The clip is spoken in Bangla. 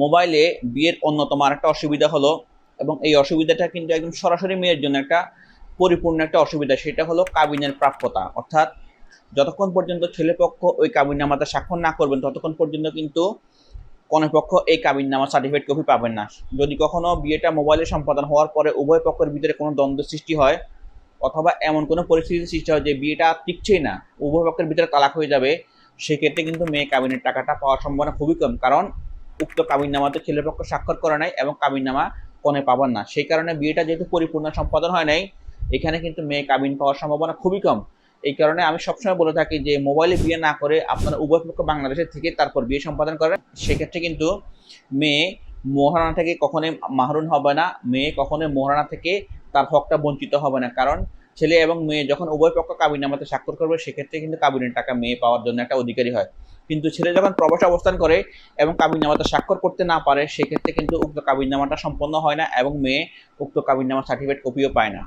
মোবাইলে বিয়ের অন্যতম আরেকটা অসুবিধা হলো, এবং এই অসুবিধাটা কিন্তু একদম সরাসরি মেয়ের জন্য একটা পরিপূর্ণ একটা অসুবিধা, সেটা হলো কাবিনের প্রাপ্যতা। অর্থাৎ যতক্ষণ পর্যন্ত ছেলেপক্ষ ওই কাবিননামাতে স্বাক্ষর না করবেন, ততক্ষণ পর্যন্ত কিন্তু কনেপক্ষ এই কাবিননামা সার্টিফিকেট কপি পাবেন না। যদি কখনো বিয়েটা মোবাইলে সম্পাদন হওয়ার পরে উভয় পক্ষের ভিতরে কোনো দ্বন্দ্ব সৃষ্টি হয়, অথবা এমন কোনো পরিস্থিতির সৃষ্টি হয় যে বিয়েটা টিকছেই না, উভয় পক্ষের ভিতরে তালাক হয়ে যাবে, সেক্ষেত্রে কিন্তু মেয়ে কাবিনের টাকাটা পাওয়ার সম্ভাবনা খুবই কম। কারণ উক্ত কাবিননামাতে ছেলেপক্ষ স্বাক্ষর করে নাই এবং কাবিননামা কনে পাবেন না। সেই কারণে বিয়েটা যেহেতু পরিপূর্ণ সম্পাদন হয় নাই, এখানে কিন্তু মেয়ে কাবিন পাওয়ার সম্ভাবনা খুবই কম। এই কারণে আমি সবসময় বলে থাকি যে, মোবাইলে বিয়ে না করে আপনারা উভয় পক্ষ বাংলাদেশের থেকে তারপর বিয়ে সম্পাদন করেন। সেক্ষেত্রে কিন্তু মেয়ে মোহরানা থেকে কখনোই মাহরুন হবে না, মেয়ে কখনোই মোহরানা থেকে তার হকটা বঞ্চিত হবে না। কারণ ছেলে এবং মেয়ে যখন উভয় পক্ষ কাবিনামাতে স্বাক্ষর করবে, সেক্ষেত্রে কিন্তু কাবিনের টাকা মেয়ে পাওয়ার জন্য একটা অধিকারী হয়। কিন্তু ছেলে যখন প্রবাসে অবস্থান করে এবং কাবিননামাতে স্বাক্ষর করতে না পারে, সেক্ষেত্রে কিন্তু উক্ত কাবিননামাটা সম্পন্ন হয় না এবং মেয়ে উক্ত কাবিননামা সার্টিফিকেট কপিও পায় না।